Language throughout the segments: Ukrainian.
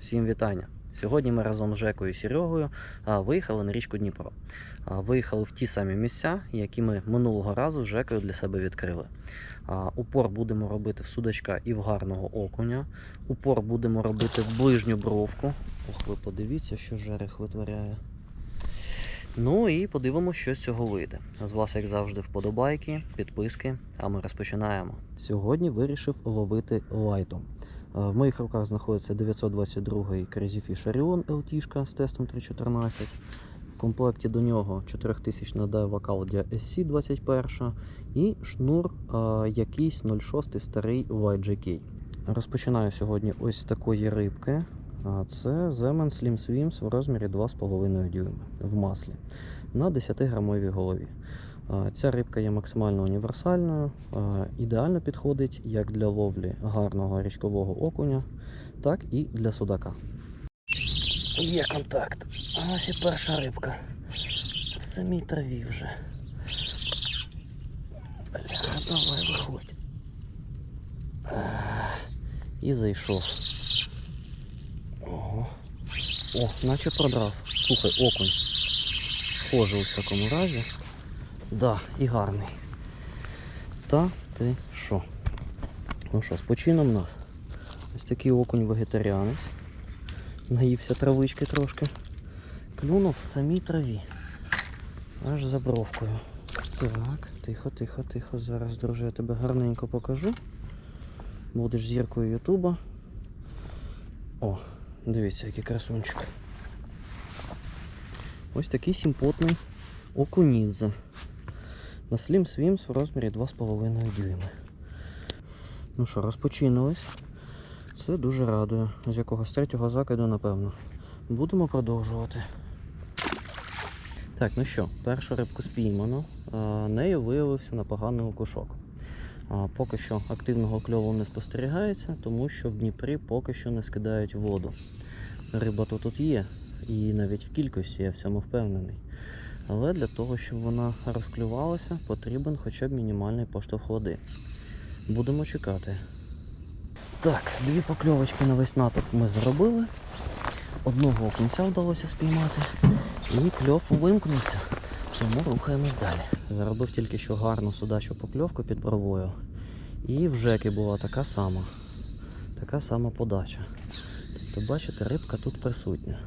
Всім вітання! Сьогодні ми разом з Жекою і Серегою виїхали на річку Дніпро. Виїхали в ті самі місця, які ми минулого разу з Жекою для себе відкрили. Упор будемо робити в судачка і в гарного окуня. Упор будемо робити в ближню бровку. Ох, ви подивіться, що жерех витворяє. Ну і подивимося, що з цього вийде. З вас, як завжди, вподобайки, підписки, а ми розпочинаємо. Сьогодні вирішив ловити лайтом. Е, В моїх руках знаходиться 922-й Crazy Fish Orion LT з тестом 314. В комплекті до нього 4000 на Daiwa Caldia SC21 і шнур а, якийсь 06 старий YGK. Розпочинаю сьогодні ось такої рибки. А, Це Zeman Slim Swims в розмірі 2,5 дюйма в маслі на 10-грамовій голові. Ця рибка є максимально універсальною, ідеально підходить як для ловлі гарного річкового окуня, так і для судака. Є контакт. А ось і перша рибка. В самій траві вже. Бля, давай виходь. І зайшов. Ого. О, наче продрав. Слухай, окунь. Схожий у всякому разі. Да, і гарний. Та ти що? Ну що, з почином нас. Ось такий окунь вегетаріанець. Наївся травички трошки. Клюнув в самій траві. Аж за бровкою. Так, тихо, тихо, тихо. Зараз, друже, я тебе гарненько покажу. Будеш зіркою Ютуба. О, дивіться, який красунчик. Ось такий симпотний окунідзе. На Slim Swims в розмірі 2,5 дюйми. Ну що, розпочинулись. Це дуже радує. З якогось третього закиду, напевно. Будемо продовжувати. Так, ну що, першу рибку спіймано. Нею виявився непоганий окушок. А, поки що активного кльову не спостерігається, тому що в Дніпрі поки що не скидають воду. Риба то тут є, і навіть в кількості я в цьому впевнений. Але для того, щоб вона розклювалася, потрібен хоча б мінімальний поштовх води. Будемо чекати. Так, дві покльовочки на весь натовп ми зробили. Одного окунця вдалося спіймати. І кльов вимкнувся. Тому рухаємось далі. Заробив тільки що гарну судачу покльовку під бровою. І в Жеки була така сама. Така сама подача. Тобто, бачите, рибка тут присутня.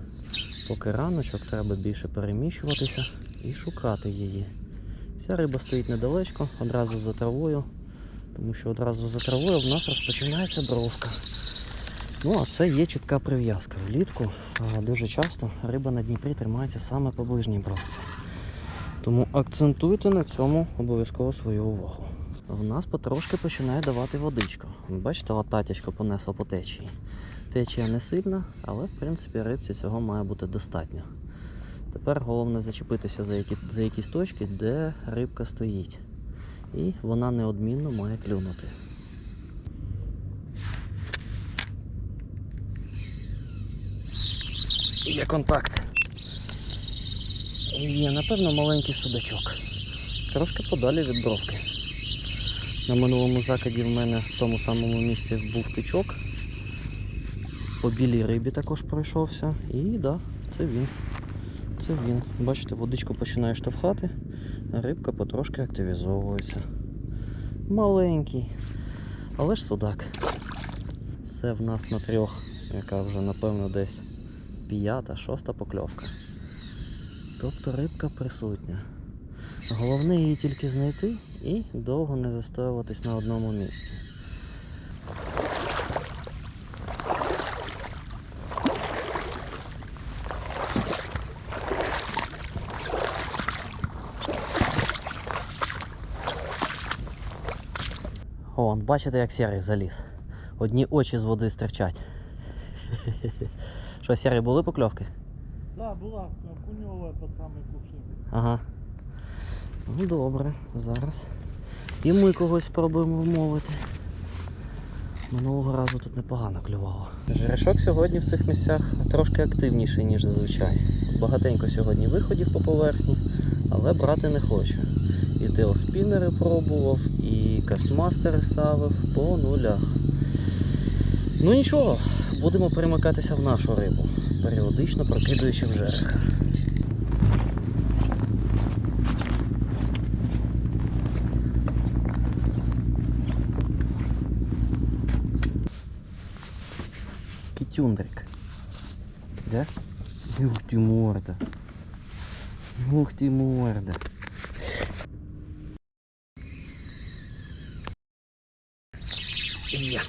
Поки раночок треба більше переміщуватися і шукати її. Ця риба стоїть недалечко, одразу за травою, тому що одразу за травою в нас розпочинається бровка. Ну, а це є чітка прив'язка. Влітку дуже часто риба на Дніпрі тримається саме по ближній бровці. Тому акцентуйте на цьому обов'язково свою увагу. В нас потрошки починає давати водичку. Бачите, лататячко понесло по течії. Течія не сильна, але в принципі рибці цього має бути достатньо. Тепер головне зачепитися за, які, за якісь точки, де рибка стоїть. І вона неодмінно має клюнути. Є контакт. Є, напевно, маленький судачок. Трошки подалі від бровки. На минулому закиді в мене в тому самому місці був тичок. По білій рибі також пройшовся. І так, да, це він. Це він. Бачите, водичку починає штовхати, а рибка потрошки активізовується. Маленький, але ж судак. Це в нас на трьох, яка вже напевно десь п'ята, шоста покльовка. Тобто рибка присутня. Головне її тільки знайти і довго не застоюватись на одному місці. О, он, бачите, як сірий заліз. Одні очі з води стирчать. Що, сірий, були покльовки? Да, була куньова під самий кувшин. Ага. Ну добре, зараз. І ми когось спробуємо вмовити. Минулого разу тут непогано клювало. Жерешок сьогодні в цих місцях трошки активніший, ніж зазвичай. Багатенько сьогодні виходів по поверхні, але брати не хочу. І тейлспінери пробував, і кастмастери ставив по нулях. Ну нічого, будемо перемикатися в нашу рибу, періодично прокидуючи в жереха. Китюндрик. Да? Ух ты морда. Ух ты морда. Є.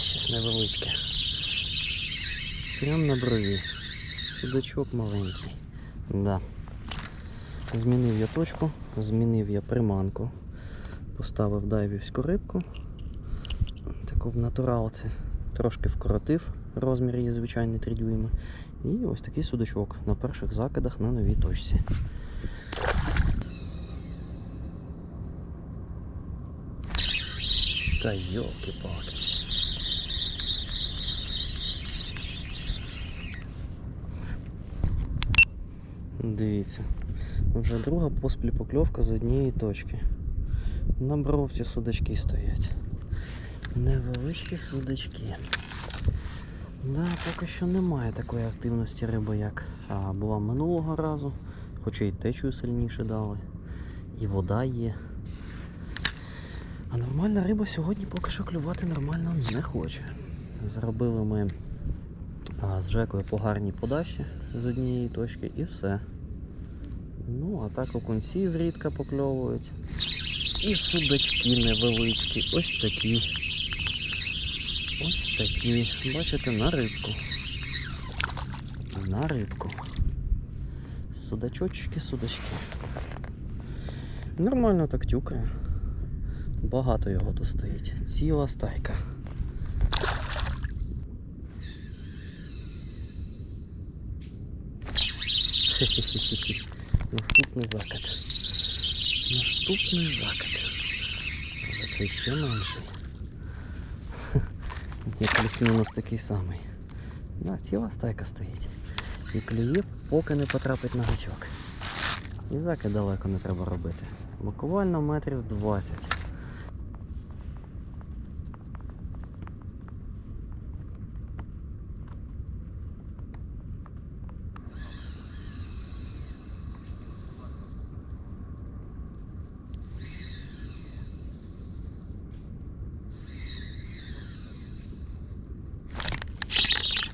Є щось невеличке. Прям на брові. Судачок маленький. Да. Змінив я точку, змінив я приманку. Поставив дайвівську рибку. Таку в натуралці. Трошки вкоротив розмір її звичайний 3 дюйми. І ось такий судачок на перших закидах на новій точці. Та йолки-палки. Дивіться, вже друга поспіль покльовка з однієї точки. На бровці судачки стоять. Невеличкі судачки. Да, поки що немає такої активності риби, як а, була минулого разу, хоча й течію сильніше дали. І вода є. А нормальна риба сьогодні поки що клювати нормально не хоче. Зробили ми а, з Жекою по гарній подачі з однієї точки і все. Ну, а так окунці зрідка покльовують. І судачки невеличкі, ось такі. Ось такі. Бачите, на рибку. На рибку. Судачочки, судачки. Нормально так тюкає. Багато його тут стоїть. Ціла стайка. Наступний закат. Наступний закат. Це ще менший. Ні, плюс-мінус такий самий. Да, ціла стайка стоїть. І клює, поки не потрапить на гачок. І закид далеко не треба робити. Буквально метрів 20.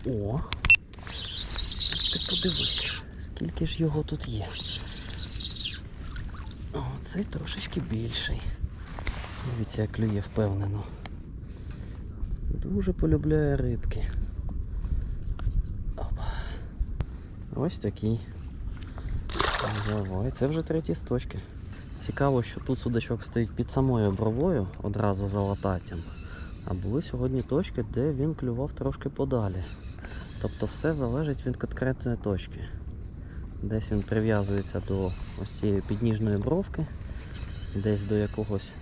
О! Ти подивись, скільки ж його тут є. О, цей трошечки більший. Дивіться, як клює впевнено. Дуже полюбляє рибки. Опа. Ось такий. Давай, це вже треті з точки. Цікаво, що тут судачок стоїть під самою бровою, одразу за лататтям. А були сьогодні точки, де він клював трошки подалі. Тобто все залежить від конкретної точки. Десь він прив'язується до ось цієї підніжної бровки, десь до якогось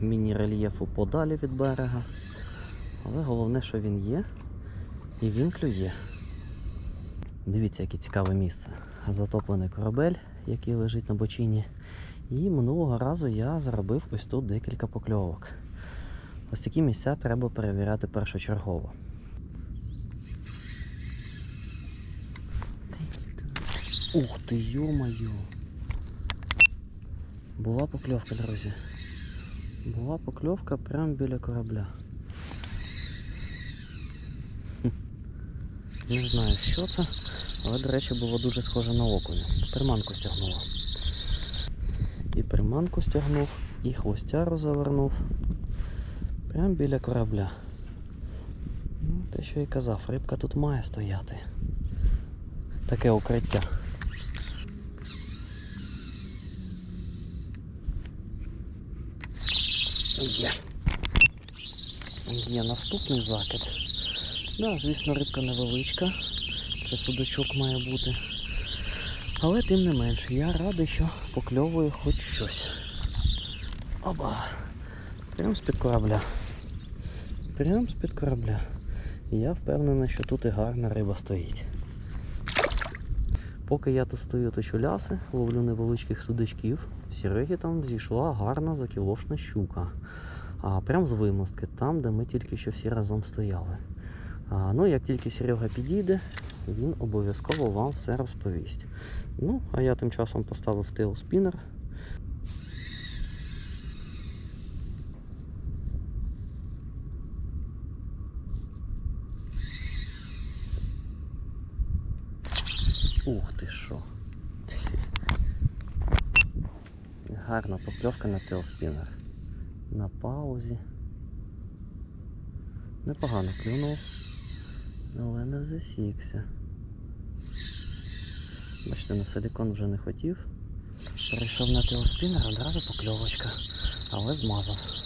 міні-рельєфу подалі від берега. Але головне, що він є, і він клює. Дивіться, яке цікаве місце. Затоплений корабель, який лежить на бочині. І минулого разу я заробив ось тут декілька покльовок. Ось такі місця треба перевіряти першочергово. Ух ти, ё-моё. Була покльовка, друзі. Була покльовка прямо біля корабля. Не знаю, що це, але, до речі, було дуже схоже на окуня. Приманку стягнула. І приманку стягнув, і хвостяру завернув. Прямо біля корабля. Ну, те, що я казав, рибка тут має стояти. Таке укриття. Є. Є наступний закид. Да, звісно, рибка невеличка. Це судачок має бути. Але тим не менш, я радий, що покльовує хоч щось. Оба. Прямо з-під корабля. Прямо з-під корабля. Я впевнений, що тут і гарна риба стоїть. Поки я тут стою точу ляси, ловлю невеличких судачків, в сірегі там зійшла гарна закілошна щука. а прямо з вимостки, там, де ми тільки що всі разом стояли. А, ну, як тільки Серега підійде, він обов'язково вам все розповість. Ну, а я тим часом поставив тейлспінер. Ух ти що. Гарна покльовка на тейлспінер. На паузі. Непогано клюнув, але не засікся. Бачите, на силікон вже не хотів. Перейшов на тейлспінер, одразу покльовочка, але змазав.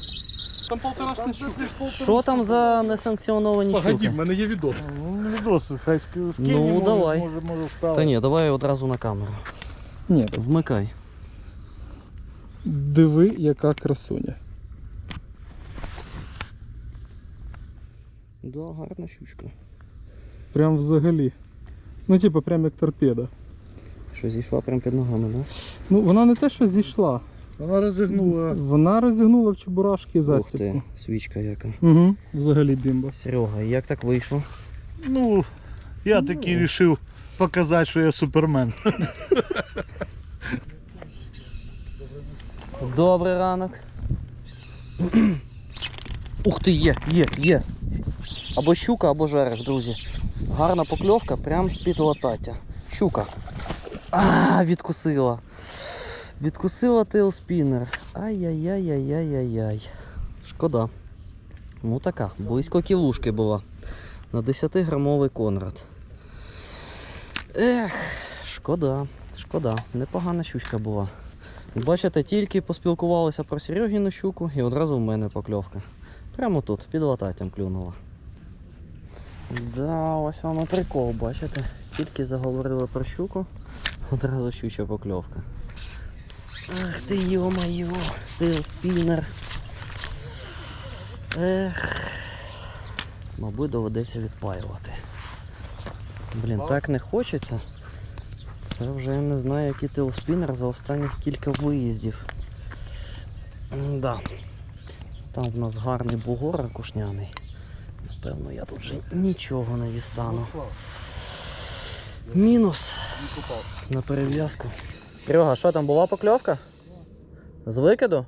Там полторашня щука. Що там за несанкціоновані Погоди, в мене є відос. Ну, відос, хай ски- скинь, Ну, давай. може, може вставити. Та ні, давай одразу на камеру. Ні, Вмикай. диви, яка красуня. Да, гарна щучка. Прям взагалі. Ну, типу, прям як торпеда. Що зійшла прямо під ногами, да? Ну, вона не те, що зійшла. Вона розігнула. Вона розігнула в чебурашки Ух застібку. ти, свічка яка. Угу, взагалі бімба. Серега, як так вийшло? Ну, я таки вирішив показати, що я супермен. Добрий ранок. Ух ти, є, є, є. Або щука, або жерех, друзі. Гарна покльовка прямо з-під латаття. Щука. А, відкусила. Відкусила тейлспінер. Ай-яй-яй-яй-яй-яй. Шкода. Ну така, близько кілушки була. На 10-грамовий Конрад. Ех, шкода, шкода. Непогана щучка була. Бачите, тільки поспілкувалися про Серегіну щуку і одразу в мене покльовка. Прямо тут, під лататтям клюнула. Да, ось вам і прикол, бачите? Тільки заговорили про щуку, одразу щуча покльовка. Ах ти йо-моє, ти. Ех. Мабуть, доведеться відпаювати. Блін, так не хочеться. Це вже я не знаю, який телспінер за останніх кілька виїздів. Да. Там в нас гарний бугор ракушняний. Напевно, я тут вже нічого не дістану. Мінус на перев'язку. Серега, що там була покльовка? З викиду?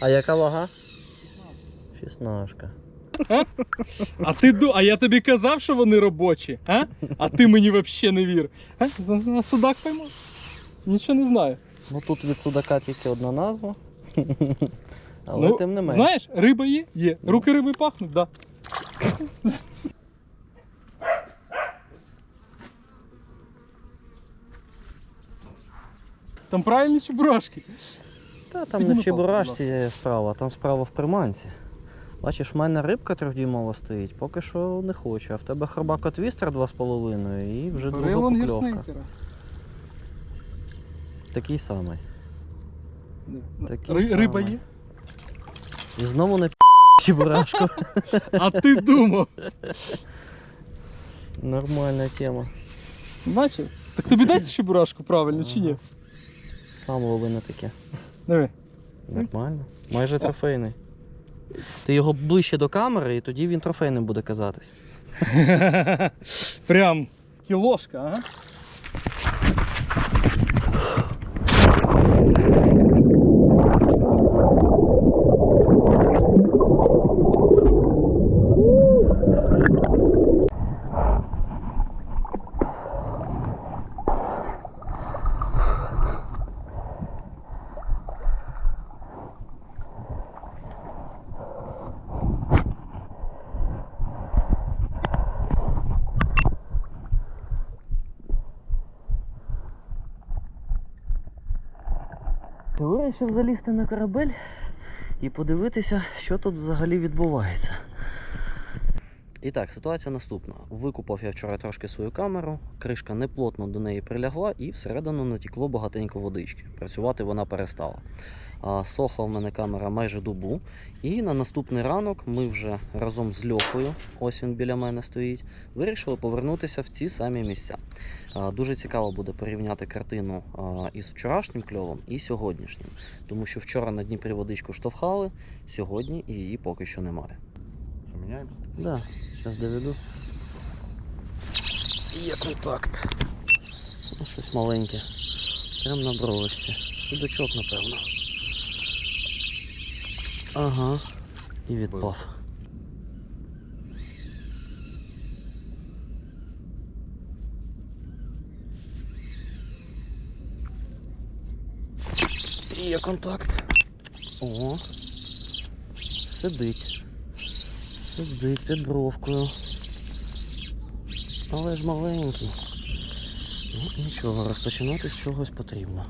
А яка вага? Шістнашка. А ти ду, а я тобі казав, що вони робочі, а? А ти мені взагалі не вір. А? За- судак поймав? Нічого не знаю. Ну тут від судака тільки одна назва. Але ну, тим не менше. Знаєш, риба є? Є. Руки риби пахнуть, так. Да. Там правильні чебурашки. Та там не Підніми в чебурашці справа, там справа в приманці. Бачиш, в мене рибка трьохдюймова стоїть, поки що не хочу. А в тебе хробако твістер 2,5 і вже друга покльовка. Такий самий. Такий Ри- Риба самий. є. І знову на чебурашку. А ти думав. Нормальна тема. Бачив? Так тобі дається чебурашку правильно чи ні? Сам лови на таке. Диви. Нормально. Майже трофейний. Ти його ближче до камери, і тоді він трофейним буде казатись. Прям кілошка, ага. Ти вирішив залізти на корабель і подивитися, що тут взагалі відбувається. І так, ситуація наступна. Викупав я вчора трошки свою камеру, кришка неплотно до неї прилягла і всередину натікло багатенько водички. Працювати вона перестала. Сохла в мене камера майже добу. І на наступний ранок ми вже разом з Льохою, ось він біля мене стоїть, вирішили повернутися в ці самі місця. Дуже цікаво буде порівняти картину із вчорашнім кльовом і сьогоднішнім, тому що вчора на Дніпрі водичку штовхали, сьогодні і її поки що немає. Міняємо? Да, зараз доведу. Є контакт. Ну, щось маленьке. Прям на бровочці. Судачок, напевно. Ага. І відпав. Є контакт. О. Сидить. Сидить під бровкою. Але ж маленький. Ну, нічого, розпочинати з чогось потрібно.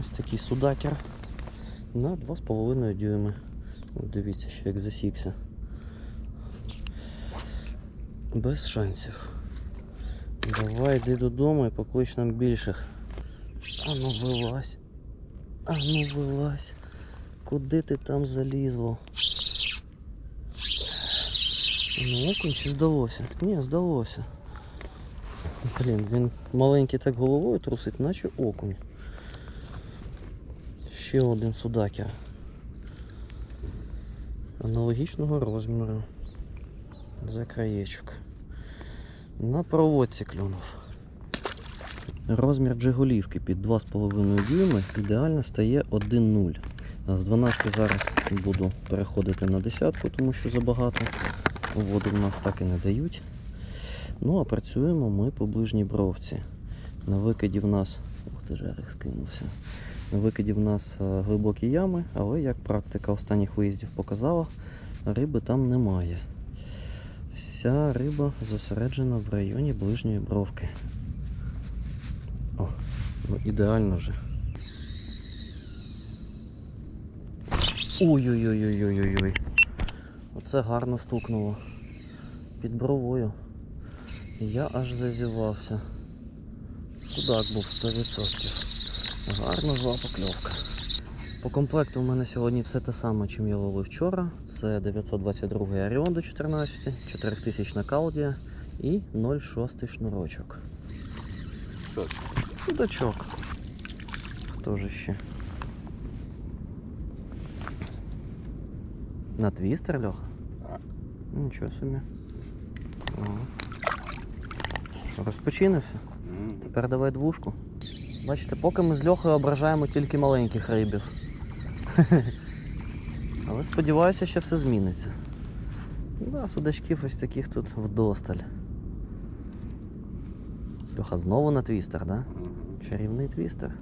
Ось такий судакер на 2,5 дюйми. От дивіться, що як засікся. Без шансів. Давай йди додому і поклич нам більших. А ну вилазь. А ну вилазь. Куди ти там залізло? Ну, окунь чи здалося? Ні, здалося. Блін, він маленький так головою трусить, наче окунь. Ще один судакер. Аналогічного розміру. За краєчок. На проводці клюнув. Розмір джиголівки під 2,5 дюйми ідеально стає 1,0. А З 12 зараз буду переходити на десятку, тому що забагато. Воду в нас так і не дають. Ну а працюємо ми по ближній бровці. На викиді в нас. Ух ти жарик скинувся. На викиді в нас е, глибокі ями, але як практика останніх виїздів показала, риби там немає. Вся риба зосереджена в районі ближньої бровки. О, ну ідеально вже. Ой-ой-ой-ой-ой-ой. Оце гарно стукнуло. Під бровою. Я аж зазівався. Судак був 100%. Гарно зла покльовка. По комплекту в мене сьогодні все те саме, чим я ловив вчора. Це 922 Оріон до 14, 4000 Калдія і 0,6 шнурочок. Судачок. Хто ж ще? На твістер, Льоха? Так. Нічого собі. О. Розпочинився? Тепер давай двушку. Бачите, поки ми з Льохою ображаємо тільки маленьких рибів. Але сподіваюся, що все зміниться. Да, судачків ось таких тут вдосталь. Льоха знову на твістер, да? Чарівний твістер.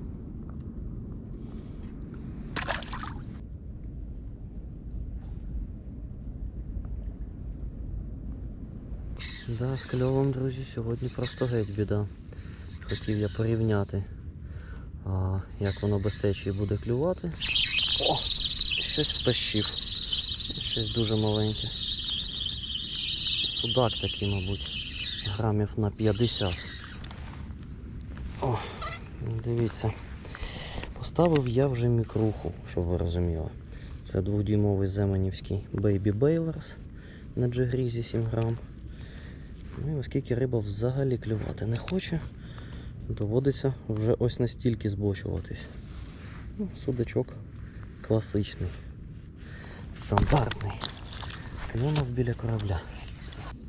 Да, з кльовом, друзі, сьогодні просто геть біда. Хотів я порівняти, як воно без течії буде клювати. О! Щось втащив. Щось дуже маленьке. Судак такий, мабуть, грамів на 50. О, дивіться. Поставив я вже мікруху, щоб ви розуміли. Це двохдюймовий земанівський Baby Bailers на джигрізі 7 грам. Ну і оскільки риба взагалі клювати не хоче, доводиться вже ось настільки збочуватись. Ну, судачок класичний, стандартний. Клюнув біля корабля.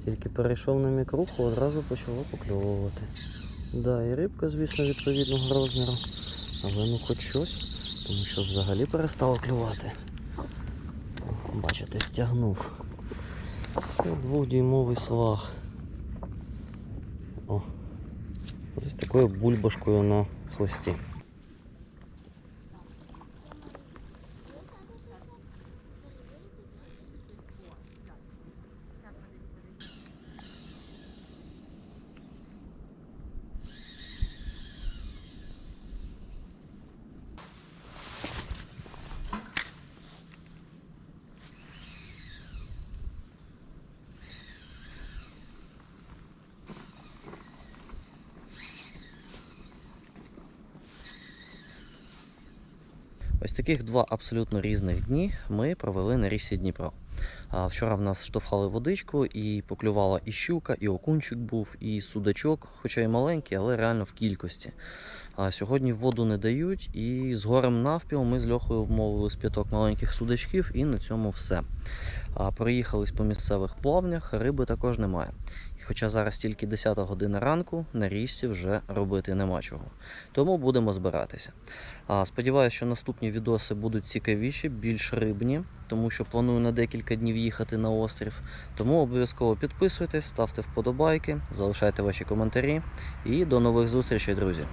Тільки перейшов на мікруху, одразу почало покльовувати. Да, і рибка, звісно, відповідного розміру. Але ну хоч щось, тому що взагалі перестало клювати. Бачите, стягнув. Це двохдюймовий слаг. О, з такою бульбашкою на хвості. Ось таких два абсолютно різних дні ми провели на річці Дніпро. Вчора в нас штовхали водичку і поклювала і щука, і окунчик був, і судачок, хоча й маленький, але реально в кількості. Сьогодні воду не дають, і з горем навпіл ми з Льохою вмовили з п'яток маленьких судачків, і на цьому все. Проїхались по місцевих плавнях, риби також немає. Хоча зараз тільки 10 година ранку, на річці вже робити нема чого. Тому будемо збиратися. А, сподіваюся, що наступні відоси будуть цікавіші, більш рибні, тому що планую на декілька днів їхати на острів. Тому обов'язково підписуйтесь, ставте вподобайки, залишайте ваші коментарі і до нових зустрічей, друзі.